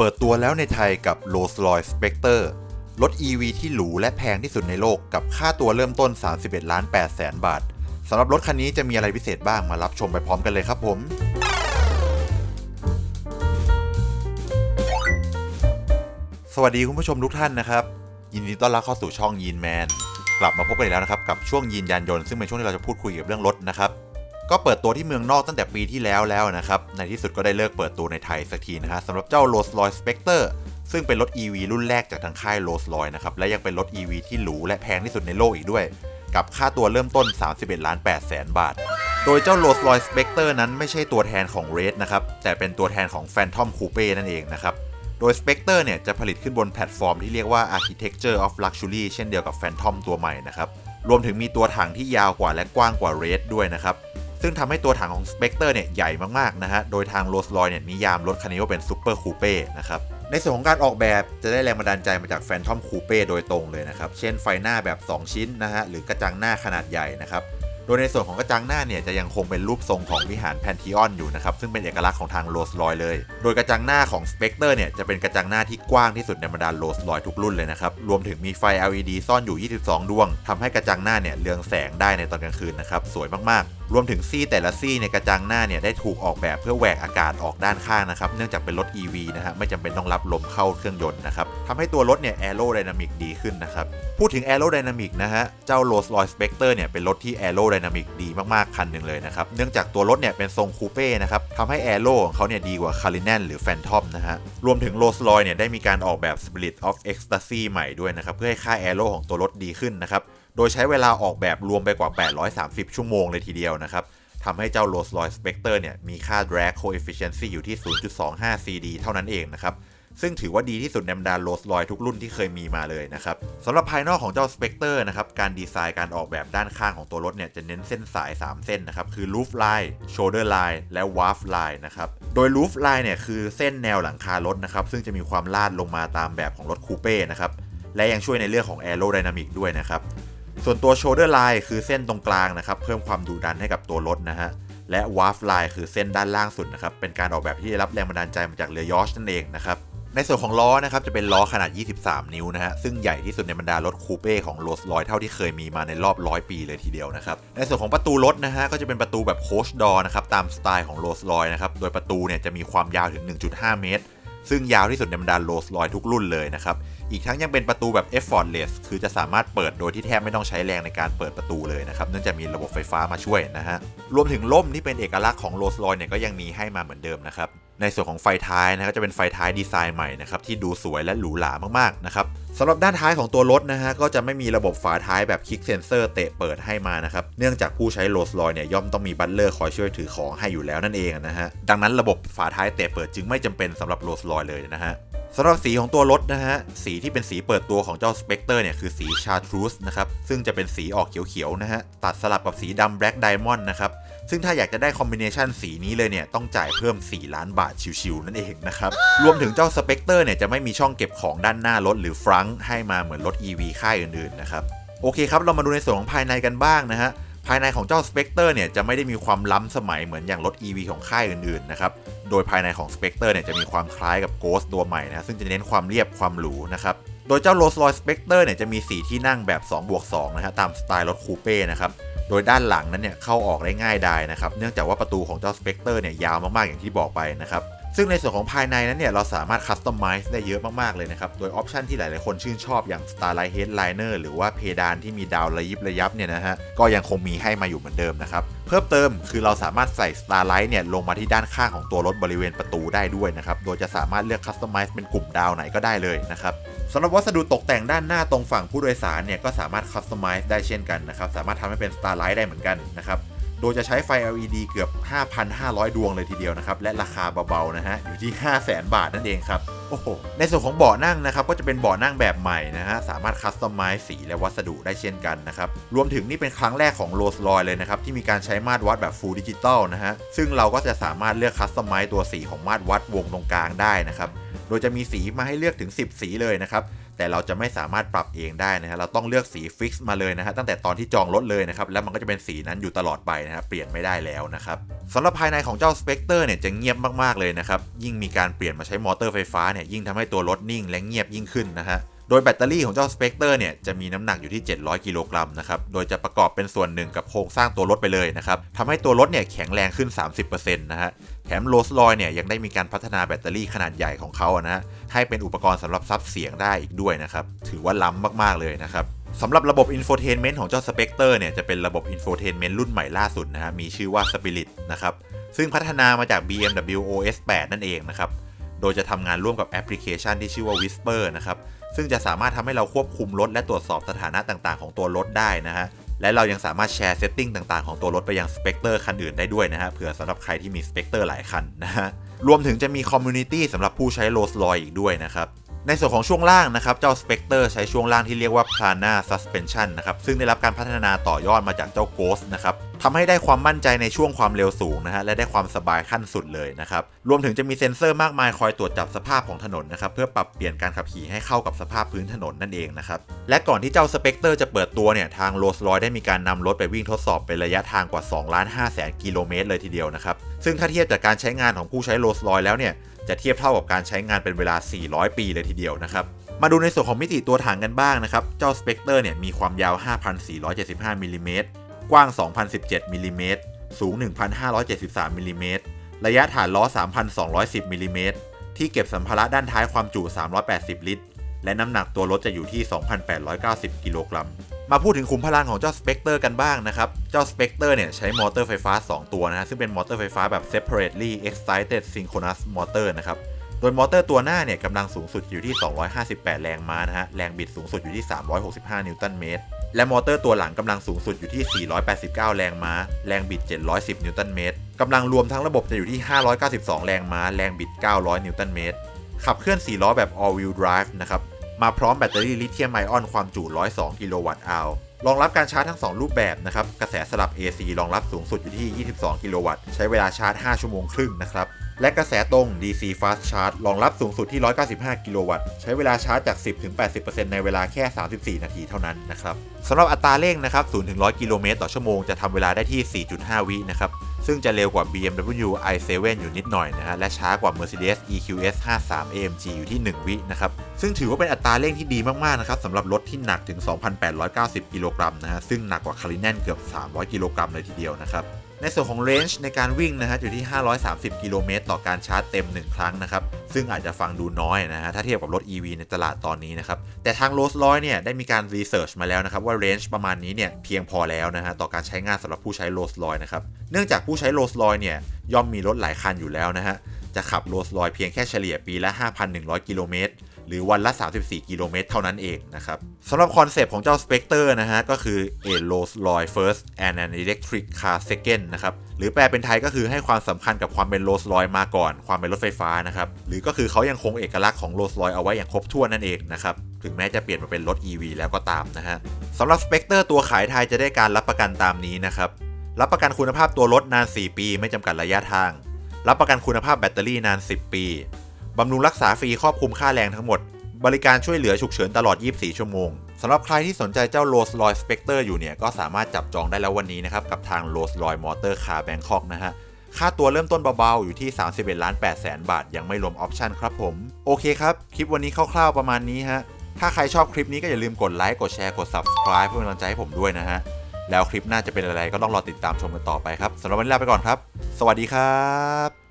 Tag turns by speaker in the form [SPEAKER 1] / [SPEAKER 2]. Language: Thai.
[SPEAKER 1] เปิดตัวแล้วในไทยกับ Rolls-Royce Spectre รถ EV ที่หรูและแพงที่สุดในโลกกับค่าตัวเริ่มต้น 31 ล้าน8แสนบาทสำหรับรถคันนี้จะมีอะไรพิเศษบ้างมารับชมไปพร้อมกันเลยครับผมสวัสดีคุณผู้ชมทุกท่านนะครับ ยินดีต้อนรับเข้าสู่ช่องยีนแมนกลับมาพบกันอีกแล้วนะครับ กับช่วงยีนยานยนต์ซึ่งเป็นช่วงที่เราจะพูดคุยเกี่ยวกับเรื่องรถนะครับ ก็เปิดตัวที่เมืองนอกตั้งแต่ปีที่แล้วแล้วนะครับ ในที่สุดก็ได้เลิกเปิดตัวในไทยสักทีนะฮะสำหรับเจ้า Rolls-Royce Spectre ซึ่งเป็นรถ EV รุ่นแรกจากทางค่าย Rolls-Royce นะครับ และยังเป็นรถ EV ที่หรูและแพงที่สุดในโลกอีกด้วย กับค่าตัวเริ่มต้น 31ล้าน8แสนบาท โดยเจ้า Rolls-Royce Spectre นั้นไม่ใช่ตัวแทนของ Red นะครับ แต่เป็นตัวแทนของ Phantom Coupe นั่นเองนะครับ โดย Spectre เนี่ยจะผลิตขึ้นบนแพลตฟอร์มที่เรียกว่า Architecture of Luxury เช่นเดียวกับ Phantom ตัวใหม่นะครับ รวมถึงมีตัวถังที่ยาวกว่าและกว้างกว่า Red ด้วยนะครับ ซึ่งทำให้ตัวถังของ Spectre เนี่ยใหญ่มากๆนะฮะ โดยทาง r o l l s r o y เนี่ยนิยามรถคันนี้ว่าเป็น Super Coupe นะครับ ในส่วนของการออกแบบจะได้แรงบันดาลใจมาจาก Phantom Coupe โดยตรงเลยนะครับ เช่นไฟหน้าแบบ 2 ชิ้นนะฮะ หรือกระจังหน้าขนาดใหญ่นะครับ โดยในส่วนของกระจังหน้าเนี่ยจะยังคงเป็นรูปทรงของวิหารแพนทีออนอยู่นะครับ ซึ่งเป็นเอกลักษณ์ของทางโรลส์รอยเลย โดยกระจังหน้าของ Spectre เนี่ยจะเป็นกระจังหน้าที่กว้างที่สุดในบรรดาโรลส์รอยทุกรุ่นเลยนะครับ รวมถึงมีไฟ LED ซ่อนอยู่ 22 ดวงทำให้กระจังหน้าเนี่ยเรืองแสงได้ในตอนกลางคืนนะครับ สวยมากๆ รวมถึงซี่แต่ละซี่ในกระจังหน้าเนี่ยได้ถูกออกแบบเพื่อแหวกอากาศออกด้านข้างนะครับ เนื่องจากเป็นรถ EV นะฮะไม่จำเป็นต้องรับลมเข้าเครื่องยนต์นะครับทำให้ตัวรถเนี่ยแอโรไดนามิกดีขึ้นนะครับพูดถึงแอโรไดนามิกนะฮะเจ้า Rolls Royce Spectre เนี่ยเป็นรถที่แอโรไดนามิกดีมากๆคันหนึ่งเลยนะครับเนื่องจากตัวรถเนี่ยเป็นทรงคูเป้นะครับทำให้แอโรของเขาเนี่ยดีกว่า c a r i n a n หรือ Phantom นะฮะรวมถึง Rolls Royce เนี่ยได้มีการออกแบบ Spirit of Ecstasy ใหม่ด้วยนะครับเพื่อให้ค่าแอโรของตัวรถดีขึ้นนะครับ โดยใช้เวลาออกแบบรวมไปกว่า 830 ชั่วโมงเลยทีเดียวนะครับทำให้เจ้า Rolls Royce Spectre เนี่ยมีค่า drag coefficient อยู่ที่ 0.25 CD เท่านั้นเองนะครับซึ่งถือว่าดีที่สุดในบรรดา Rolls Royce ทุกรุ่นที่เคยมีมาเลยนะครับสำหรับภายนอกของเจ้า Spectre นะครับ การดีไซน์การออกแบบด้านข้างของตัวรถเนี่ยจะเน้นเส้นสาย 3 เส้นนะครับ คือ roof line shoulder line และ warp line นะครับ โดย roof line เนี่ยคือเส้นแนวหลังคารถนะครับ ซึ่งจะมีความลาดลงมาตามแบบของรถคูเป้นะครับ และยังช่วยในเรื่องของ aerodynamic ด้วยนะครับ ส่วนตัว shoulder line คือเส้นตรงกลางนะครับ เพิ่มความดุดันให้กับตัวรถนะฮะ และ warp line คือเส้นด้านล่างสุดนะครับ เป็นการออกแบบที่ได้รับแรงบันดาลใจมาจากเรือยอชนั่นเองนะครับในส่วนของล้อนะครับจะเป็นล้อขนาด 23 นิ้วนะฮะ ซึ่งใหญ่ที่สุดในบรรดารถคูเป้ของโรลส์รอยเท่าที่เคยมีมาในรอบร้อยปีเลยทีเดียวนะครับ ในส่วนของประตูรถนะฮะก็จะเป็นประตูแบบโคชดอนะครับตามสไตล์ของโรลส์รอยนะครับ โดยประตูเนี่ยจะมีความยาวถึง 1.5 เมตร ซึ่งยาวที่สุดในบรรดาโรลส์รอยทุกรุ่นเลยนะครับ อีกทั้งยังเป็นประตูแบบ effortless คือจะสามารถเปิดโดยที่แทบไม่ต้องใช้แรงในการเปิดประตูเลยนะครับเนื่องจากมีระบบไฟฟ้ามาช่วยนะฮะรวมถึงล่มที่เป็นเอกลักษณ์ของโรลส์รอยเนี่ยก็ยังมีให้มาเหมือนเดิมนะครับในส่วนของไฟท้ายนะก็จะเป็นไฟท้ายดีไซน์ใหม่นะครับที่ดูสวยและหรูหรามากๆนะครับสำหรับด้านท้ายของตัวรถนะฮะก็จะไม่มีระบบฝาท้ายแบบคลิกเซนเซอร์เตะเปิดให้มานะครับเนื่องจากผู้ใช้โรลส์รอยเนี่ยย่อมต้องมีบัตเลอร์คอยช่วยถือของให้อยู่แล้วนั่นเองนะฮะดังนั้นระบบฝาท้ายเตะเปิดจึงไม่จำเป็นสำหรับโรลส์รอยเลยนะฮะ สำหรับสีของตัวรถนะฮะ สีที่เป็นสีเปิดตัวของเจ้า Spectre เนี่ยคือสีชาทรูสนะครับ ซึ่งจะเป็นสีออกเขียวๆนะฮะ ตัดสลับกับสีดำ Black Diamond นะครับ ซึ่งถ้าอยากจะได้คอมบิเนชันสีนี้เลยเนี่ย ต้องจ่ายเพิ่ม 4 ล้านบาทชิวๆนั่นเองนะครับ รวมถึงเจ้า Spectre เนี่ยจะไม่มีช่องเก็บของด้านหน้ารถหรือฟรังให้มาเหมือนรถ EV ค่ายอื่นๆนะครับ โอเคครับ เรามาดูในส่วนของภายในกันบ้างนะฮะ ภายในของเจ้า Spectre เนี่ยจะไม่ได้มีความล้ำสมัยเหมือนอย่างรถ EV ของค่ายอื่นๆนะครับ โดยภายในของ Spectre เนี่ยจะมีความคล้ายกับ Ghost ตัวใหม่นะซึ่งจะเน้นความเรียบความหรูนะครับ โดยเจ้า Rolls Royce Spectre เนี่ยจะมีสีที่นั่งแบบ2บวก2นะฮะตามสไตล์รถคูเป้นะครับ โดยด้านหลังนั้นเนี่ยเข้าออกได้ง่ายดายนะครับ เนื่องจากว่าประตูของเจ้า Spectre เนี่ยยาวมากๆอย่างที่บอกไปนะครับ ซึ่งในส่วนของภายในนั้นเนี่ยเราสามารถคัสตอมไมซ์ได้เยอะมากๆเลยนะครับ โดยออปชันที่หลายๆคนชื่นชอบอย่าง Starlight Headliner หรือว่าเพดานที่มีดาวระยิบระยับเนี่ยนะฮะก็ยังคงมีให้มาอยู่เหมือนเดิมนะครับ เพิ่มเติมคือเราสามารถใส่ Starlight เนี่ยลงมาที่ด้านข้างของตัวรถบริเวณประตูได้ด้วยนะครับ โดยจะสามารถเลือกคัสตอมไมซ์เป็นกลุ่มดาวไหนก็ได้เลยนะครับสำหรับวัสดุตกแต่งด้านหน้าตรงฝั่งผู้โดยสารเนี่ยก็สามารถคัสตอมไมซ์ได้เช่นกันนะครับสามารถทำให้เป็น Starlight ได้เหมือนกันนะครับ โดยจะใช้ไฟ LED เกือบ 5,500 ดวงเลยทีเดียวนะครับ และราคาเบาๆนะฮะ อยู่ที่ 500,000 บาทนั่นเองครับ โอ้โห ในส่วนของเบาะนั่งนะครับ ก็จะเป็นเบาะนั่งแบบใหม่นะฮะ สามารถคัสตอมไมซ์สีและวัสดุได้เช่นกันนะครับ รวมถึงนี่เป็นครั้งแรกของ Rolls Royce เลยนะครับ ที่มีการใช้มาตรวัดแบบ Full Digital นะฮะ ซึ่งเราก็จะสามารถเลือกคัสตอมไมซ์ตัวสีของมาตรวัดวงตรงกลางได้นะครับ โดยจะมีสีมาให้เลือกถึง 10 สีเลยนะครับ แต่เราจะไม่สามารถปรับเองได้นะฮะเราต้องเลือกสีฟิกซ์มาเลยนะฮะตั้งแต่ตอนที่จองรถเลยนะครับแล้วมันก็จะเป็นสีนั้นอยู่ตลอดไปนะครับเปลี่ยนไม่ได้แล้วนะครับสำหรับภายในของเจ้า Spectre เนี่ยจะเงียบมากๆเลยนะครับยิ่งมีการเปลี่ยนมาใช้มอเตอร์ไฟฟ้าเนี่ยยิ่งทำให้ตัวรถนิ่งและเงียบยิ่งขึ้นนะฮะ โดยแบตเตอรี่ของเจ้า Spectre เนี่ยจะมีน้ำหนักอยู่ที่ 700 กิโลกรัมนะครับ โดยจะประกอบเป็นส่วนหนึ่งกับโครงสร้างตัวรถไปเลยนะครับทำให้ตัวรถเนี่ยแข็งแรงขึ้น 30%นะฮะ แถมโรลส์รอยเนี่ยยังได้มีการพัฒนาแบตเตอรี่ขนาดใหญ่ของเขาอะนะฮะ ให้เป็นอุปกรณ์สำหรับซับเสียงได้อีกด้วยนะครับ ถือว่าล้ำมากๆเลยนะครับสำหรับระบบ Infotainment ของเจ้า Spectre เนี่ยจะเป็นระบบ Infotainment รุ่นใหม่ล่าสุดนะฮะ มีชื่อว่า Spirit นะครับ ซึ่งพัฒนามาจาก BMW OS 8 นั่นเองนะครับ โดยจะทำงานร่วมกับแอปพลิเคชันที่ชื่อว่า Whisper นะครับ ซึ่งจะสามารถทำให้เราควบคุมรถและตรวจสอบสถานะต่างๆ ของตัวรถได้นะฮะ และเรายังสามารถแชร์เซตติ้งต่างๆ ของตัวรถไปยังสเปกเตอร์คันอื่นได้ด้วยนะฮะ เผื่อสำหรับใครที่มีสเปกเตอร์หลายคันนะฮะ รวมถึงจะมีคอมมูนิตี้สำหรับผู้ใช้โรลส์รอยอีกด้วยนะครับในส่วนของช่วงล่างนะครับ เจ้า Spectre ใช้ช่วงล่างที่เรียกว่า Plana Suspension นะครับ ซึ่งได้รับการพัฒนาต่อยอดมาจากเจ้า Ghost นะครับ ทำให้ได้ความมั่นใจในช่วงความเร็วสูงนะฮะและได้ความสบายขั้นสุดเลยนะครับรวมถึงจะมีเซ็นเซอร์มากมายคอยตรวจจับสภาพของถนนนะครับเพื่อปรับเปลี่ยนการขับขี่ให้เข้ากับสภาพพื้นถนนนั่นเองนะครับและก่อนที่เจ้า Spectre จะเปิดตัวเนี่ยทาง Rolls-Royce ได้มีการนำรถไปวิ่งทดสอบเป็นระยะทางกว่า2ล้าน5แสนกิโลเมตรเลยทีเดียวนะครับซึ่งถ้าเทียบจากการใช้งานของผู้ใช้ Rolls-Royce แล้วเนี่ยจะเทียบเท่ากับการใช้งานเป็นเวลา 400 ปีเลยทีเดียวนะครับ มาดูในส่วนของมิติตัวถังกันบ้างนะครับ เจ้า Spectre เนี่ยมีความยาว 5,475มิลลิเมตร กว้าง 2,017มิลลิเมตรสูง 1,573มิลลิเมตรระยะฐานล้อ 3,210มิลลิเมตรที่เก็บสัมภาระด้านท้ายความจุ 380 ลิตร และน้ำหนักตัวรถจะอยู่ที่ 2,890 กิโลกรัม มาพูดถึงขุมพลังของเจ้า Spectre กันบ้างนะครับ เจ้า Spectre เนี่ยใช้มอเตอร์ไฟฟ้า 2 ตัวนะฮะ ซึ่งเป็นมอเตอร์ไฟฟ้าแบบ separately excited synchronous motor นะครับ โดยมอเตอร์ตัวหน้าเนี่ยกำลังสูงสุดอยู่ที่ 258 แรงม้านะฮะ แรงบิดสูงสุดอยู่ที่ 365 นิวตันเมตร และมอเตอร์ตัวหลังกำลังสูงสุดอยู่ที่ 489 แรงม้า แรงบิด 710 นิวตันเมตรกำลังรวมทั้งระบบจะอยู่ที่ 592 แรงม้า แรงบิด 900 นิวตันเมตร ขับเคลื่อน 4 ล้อแบบ all wheel drive นะครับ มาพร้อมแบตเตอรี่ลิเธียมไอออนความจุ 102 กิโลวัตต์อาวรองรับการชาร์จทั้ง 2 รูปแบบนะครับ กระแสสลับ AC รองรับสูงสุดอยู่ที่ 22 กิโลวัตต์ ใช้เวลาชาร์จ 5 ชั่วโมงครึ่งนะครับ และกระแสตรง DC Fast Charge รองรับสูงสุดที่ 195 กิโลวัตต์ ใช้เวลาชาร์จจาก 10-80%ในเวลาแค่ 34 นาทีเท่านั้นนะครับสำหรับอัตราเร่งนะครับ 0-100 กิโลเมตรต่อชั่วโมงจะทำเวลาได้ที่ 4.5 วินะครับ ซึ่งจะเร็วกว่า BMW i7 อยู่นิดหน่อยนะฮะ และช้ากว่า Mercedes EQS 53 AMG อยู่ที่ 1 วินะครับ ซึ่งถือว่าเป็นอัตราเร่งที่ดีมาก ๆ นะครับสำหรับรถที่หนักถึง 2,890 กิโลกรัมนะฮะ ซึ่งหนักกว่าคาริแนนเกือบ 300 กิโลกรัมเลยทีเดียวนะครับ ในส่วนของ range ในการวิ่งนะฮะอยู่ที่ 530 กิโลเมตรต่อการชาร์จเต็ม 1 ครั้งนะครับ ซึ่งอาจจะฟังดูน้อยนะฮะถ้าเทียบกับรถ EV ในตลาดตอนนี้นะครับ แต่ทาง Rolls Royce เนี่ยได้มีการ research มาแล้วนะครับ ว่า range ประมาณนี้เนี่ยเพียงพอแล้วนะฮะต่อการใช้งานสำหรับผู้ใช้ Rolls Royce นะครับ เนื่องจากผู้ใช้ Rolls Royce เนี่ยย่อมมีรถหลายคันอยู่แล้วนะฮะจะขับ Rolls Royce เพียงแค่เฉลี่ยปีละ 5,100 กิโลเมตร หรือวันละ 34 กิโลเมตรเท่านั้นเองนะครับสำหรับคอนเซปต์ของเจ้า Spectre นะฮะ ก็คือ a Rolls Royce first and an electric car second นะครับ หรือแปลเป็นไทยก็คือให้ความสำคัญกับความเป็น Rolls Royce มาก่อน ความเป็นรถไฟฟ้านะครับ หรือก็คือเขายังคงเอกลักษณ์ของ Rolls Royce เอาไว้อย่างครบถ้วนนั่นเองนะครับถึงแม้จะเปลี่ยนมาเป็นรถ EV แล้วก็ตามนะฮะสำหรับ Spectre ตัวขายไทยจะได้การรับประกันตามนี้นะครับรับประกันคุณภาพตัวรถนาน 4 ปี ไม่จำกัดระยะทาง รับประกันคุณภาพแบตเตอรี่นาน 10 ปี บำรุงรักษาฟรีครอบคลุมค่าแรงทั้งหมด บริการช่วยเหลือฉุกเฉินตลอด 24 ชั่วโมงสำหรับใครที่สนใจเจ้า Rolls Royce Spectre อยู่เนี่ย ก็สามารถจับจองได้แล้ววันนี้นะครับ กับทาง Rolls Royce Motor Car Bangkok นะฮะ ค่าตัวเริ่มต้นเบาๆ อยู่ที่ 31ล้าน8แสนบาท ยังไม่รวมออปชั่นครับผม โอเคครับ คลิปวันนี้คร่าวๆประมาณนี้ฮะ ถ้าใครชอบคลิปนี้ก็อย่าลืมกดไลค์ กดแชร์ กด subscribe เพื่อเป็นกำลังใจให้ผมด้วยนะฮะ แล้วคลิปหน้าจะเป็นอะไรก็ต้องรอติดตามชมกันต่อไปครับสำหรับวันนี้ลาไปก่อนครับ สวัสดีครับ